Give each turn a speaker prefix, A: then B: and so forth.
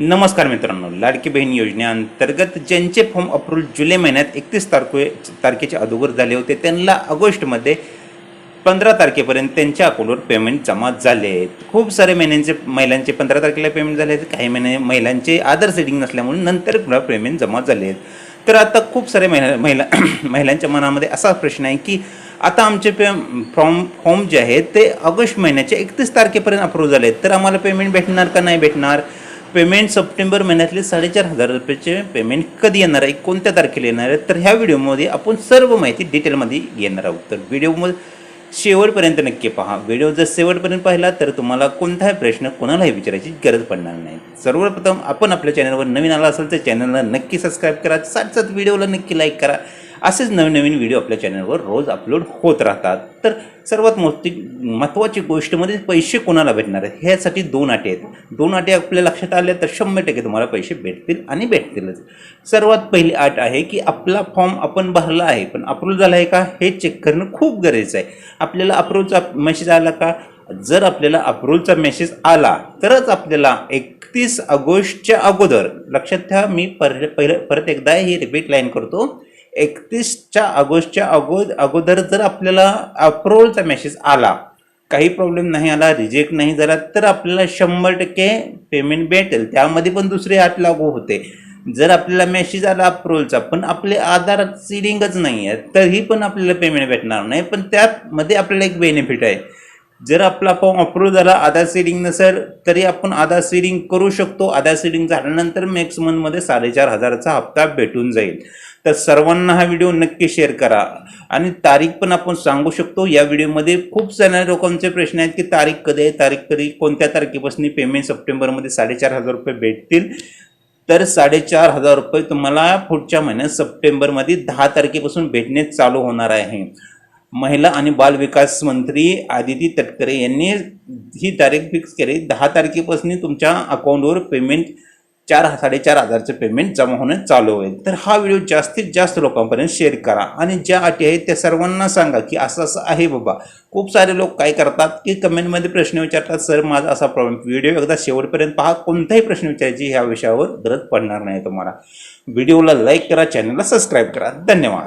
A: नमस्कार मित्रांनो लाडकी बहीण योजनेअंतर्गत ज्यांचे फॉर्म अप्रूव्ह जुलै महिन्यात एकतीस तारखे तारखेच्या अगोदर झाले होते त्यांना ऑगस्टमध्ये पंधरा तारखेपर्यंत त्यांच्या अकाउंटवर पेमेंट जमा झाले आहेत. खूप सारे महिन्यांचे महिलांचे पंधरा तारखेला पेमेंट झाले आहेत काही महिने महिलांचे आधार सेटिंग नसल्यामुळे नंतर पुन्हा पेमेंट जमा झाले आहेत. तर आता खूप सारे महिला महिला महिलांच्या मनामध्ये असा प्रश्न आहे की आता आमचे पे फॉर्म फॉर्म जे आहेत ते ऑगस्ट महिन्याच्या एकतीस तारखेपर्यंत अप्रूव्ह झाले आहेत. तर आम्हाला पेमेंट भेटणार का नाही भेटणार? पेमेंट सप्टेंबर महिन्यातले साडेचार हजार रुपयाचे पेमेंट कधी येणार आहे कोणत्या तारखेला येणार आहे तर ह्या व्हिडिओमध्ये आपण सर्व माहिती डिटेलमध्ये घेणार आहोत. तर व्हिडिओमध्ये शेवटपर्यंत नक्की पहा. व्हिडिओ जर शेवटपर्यंत पाहिला तर तुम्हाला कोणताही प्रश्न कोणालाही विचारायची गरज पडणार नाही. सर्वप्रथम आपण आपल्या चॅनलवर नवीन आला असेल तर चॅनलला नक्की सबस्क्राईब करा. साथ साथ व्हिडिओला नक्की लाईक करा. असेच नवीन व्हिडिओ आपल्या चॅनलवर रोज अपलोड होत राहतात. तर सर्वात मोठी महत्त्वाची गोष्ट म्हणजे पैसे कोणाला भेटणार आहेत? ह्यासाठी दोन अटी आहेत. दोन अटी आपल्या लक्षात आल्या तर शंभर टक्के तुम्हाला पैसे भेटतील आणि भेटतीलच. सर्वात पहिली अट आहे की आपला फॉर्म आपण भरला आहे पण अप्रूव्ह झाला आहे का हे चेक करणं खूप गरजेचं आहे. आपल्याला अप्रूव्हचा मेसेज आला का? जर आपल्याला अप्रूव्हचा मेसेज आला तरच आपल्याला एकतीस ऑगस्टच्या अगोदर लक्षात ठेवा मी पर पहिलं परत एकदा ही रिपीट लाईन करतो. एकतीसच्या ऑगस्टच्या अगोद अगोदर जर आपल्याला अप्रुवलचा मेसेज आला काही प्रॉब्लेम नाही आला रिजेक्ट नाही झाला तर आपल्याला शंभर टक्के पेमेंट भेटेल. त्यामध्ये पण दुसरी अट लागू होते. जर आपल्याला मेसेज आला अप्रुवलचा पण आपले आधार सिडिंगच नाही आहे तरी पण आपल्याला पेमेंट भेटणार नाही. पण त्यामध्ये आपल्याला एक बेनिफिट आहे. जर आपला फॉर्म अप्रूव्ह झाला आधार सीडिंग नसेल तरी आपण आधार सीडिंग करू शकतो. आधार सीडिंग झाल्यानंतर नेक्स्ट मंथमध्ये साडेचार हजाराचा हप्ता भेटून जाईल. तर सर्वांना हा व्हिडिओ नक्की शेअर करा. आणि तारीख पण आपण सांगू शकतो या व्हिडिओमध्ये खूप साऱ्या लोकांचे प्रश्न आहेत की तारीख कधी आहे तारीख कधी कोणत्या तारखेपासून पेमेंट सप्टेंबरमध्ये साडेचार हजार रुपये भेटतील? तर साडेचार हजार रुपये तुम्हाला पुढच्या महिन्यात सप्टेंबरमध्ये दहा तारखेपासून भेटणे चालू होणार आहे. महिला आणि बाल विकास मंत्री आदिती तटकरे यांनी ही तारीख फिक्स केली. दहा तारखेपासून तुमच्या अकाउंटवर पेमेंट चार साडेचार हजारचं पेमेंट जमा होणं चालू होईल तर हा व्हिडिओ जास्तीत जास्त लोकांपर्यंत शेअर करा. आणि ज्या अटी आहेत त्या सर्वांना सांगा की असं असं आहे बाबा. खूप सारे लोक काय करतात की कमेंटमध्ये प्रश्न विचारतात सर माझा असा प्रॉब्लेम व्हिडिओ एकदा शेवटपर्यंत पहा. कोणताही प्रश्न विचारायची ह्या विषयावर गरज पडणार नाही तुम्हाला. व्हिडिओला लाईक करा चॅनलला सबस्क्राईब करा. धन्यवाद.